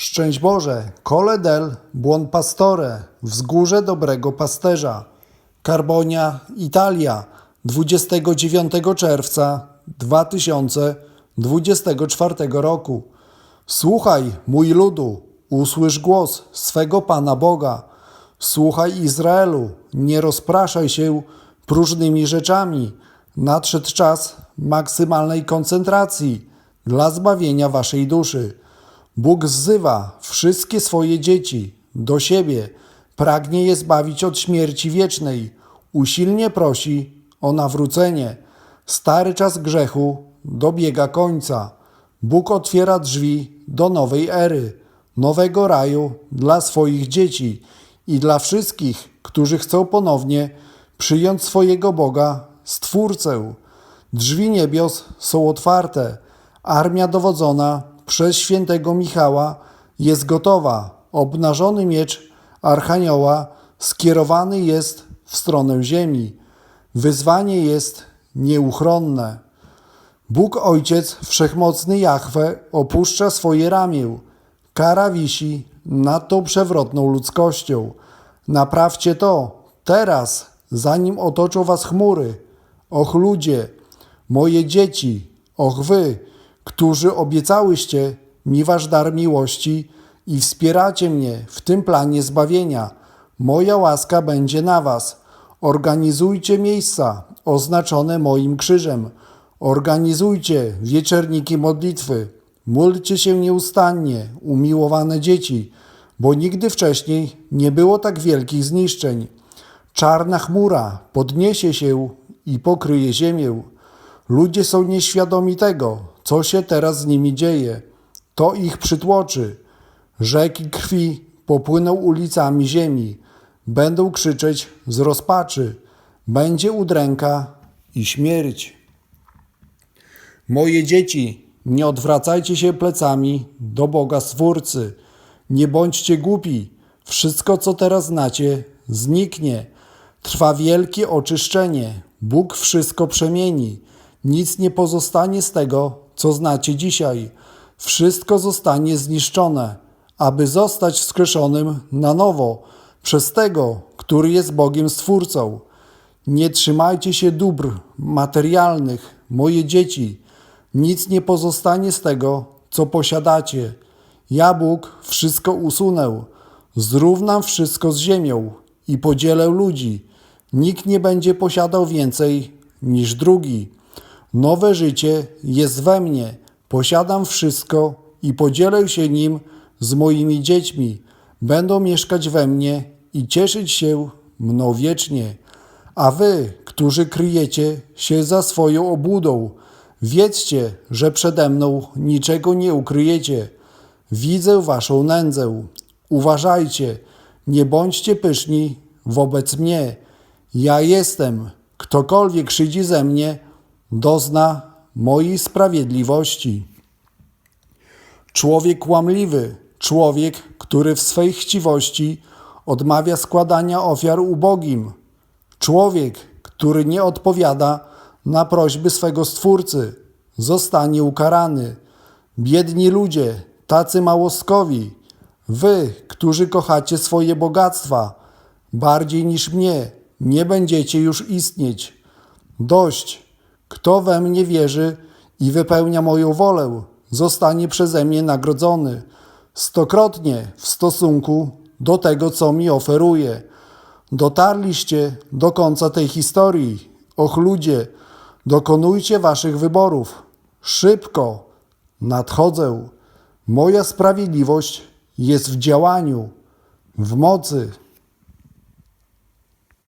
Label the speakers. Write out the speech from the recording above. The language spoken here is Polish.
Speaker 1: Szczęść Boże, Cole del Buon Pastore, wzgórze dobrego pasterza. Carbonia, Italia, 29 czerwca 2024 roku. Słuchaj, mój ludu, usłysz głos swego Pana Boga. Słuchaj Izraelu, nie rozpraszaj się próżnymi rzeczami. Nadszedł czas maksymalnej koncentracji dla zbawienia waszej duszy. Bóg zzywa wszystkie swoje dzieci do siebie, pragnie je zbawić od śmierci wiecznej, usilnie prosi o nawrócenie. Stary czas grzechu dobiega końca. Bóg otwiera drzwi do nowej ery, nowego raju dla swoich dzieci i dla wszystkich, którzy chcą ponownie przyjąć swojego Boga, Stwórcę. Drzwi niebios są otwarte. Armia dowodzona przez świętego Michała jest gotowa. Obnażony miecz Archanioła skierowany jest w stronę ziemi. Wyzwanie jest nieuchronne. Bóg Ojciec Wszechmocny Jahwe opuszcza swoje ramię. Kara wisi nad tą przewrotną ludzkością. Naprawcie to teraz, zanim otoczą was chmury. Och ludzie, moje dzieci, och wy, którzy obiecałyście mi wasz dar miłości i wspieracie mnie w tym planie zbawienia. Moja łaska będzie na was. Organizujcie miejsca oznaczone moim krzyżem. Organizujcie wieczerniki modlitwy. Módlcie się nieustannie, umiłowane dzieci, bo nigdy wcześniej nie było tak wielkich zniszczeń. Czarna chmura podniesie się i pokryje ziemię. Ludzie są nieświadomi tego, co się teraz z nimi dzieje. To ich przytłoczy. Rzeki krwi popłyną ulicami ziemi. Będą krzyczeć z rozpaczy. Będzie udręka i śmierć. Moje dzieci, nie odwracajcie się plecami do Boga Stwórcy. Nie bądźcie głupi. Wszystko, co teraz znacie, zniknie. Trwa wielkie oczyszczenie. Bóg wszystko przemieni. Nic nie pozostanie z tego, co znacie dzisiaj. Wszystko zostanie zniszczone, aby zostać wskrzeszonym na nowo przez tego, który jest Bogiem Stwórcą. Nie trzymajcie się dóbr materialnych, moje dzieci. Nic nie pozostanie z tego, co posiadacie. Ja, Bóg, wszystko usunę. Zrównam wszystko z ziemią i podzielę ludzi. Nikt nie będzie posiadał więcej niż drugi. Nowe życie jest we mnie. Posiadam wszystko i podzielę się nim z moimi dziećmi. Będą mieszkać we mnie i cieszyć się mną wiecznie. A wy, którzy kryjecie się za swoją obłudą, wiedzcie, że przede mną niczego nie ukryjecie. Widzę waszą nędzę. Uważajcie, nie bądźcie pyszni wobec mnie. Ja jestem. Ktokolwiek szydzi ze mnie, dozna mojej sprawiedliwości. Człowiek kłamliwy, człowiek, który w swej chciwości odmawia składania ofiar ubogim, człowiek, który nie odpowiada na prośby swego Stwórcy, zostanie ukarany. Biedni ludzie, tacy małoskowi, wy, którzy kochacie swoje bogactwa, bardziej niż mnie, nie będziecie już istnieć. Dość, kto we mnie wierzy i wypełnia moją wolę, zostanie przeze mnie nagrodzony stokrotnie w stosunku do tego, co mi oferuje. Dotarliście do końca tej historii. Och ludzie, dokonujcie waszych wyborów. Szybko nadchodzę. Moja sprawiedliwość jest w działaniu, w mocy.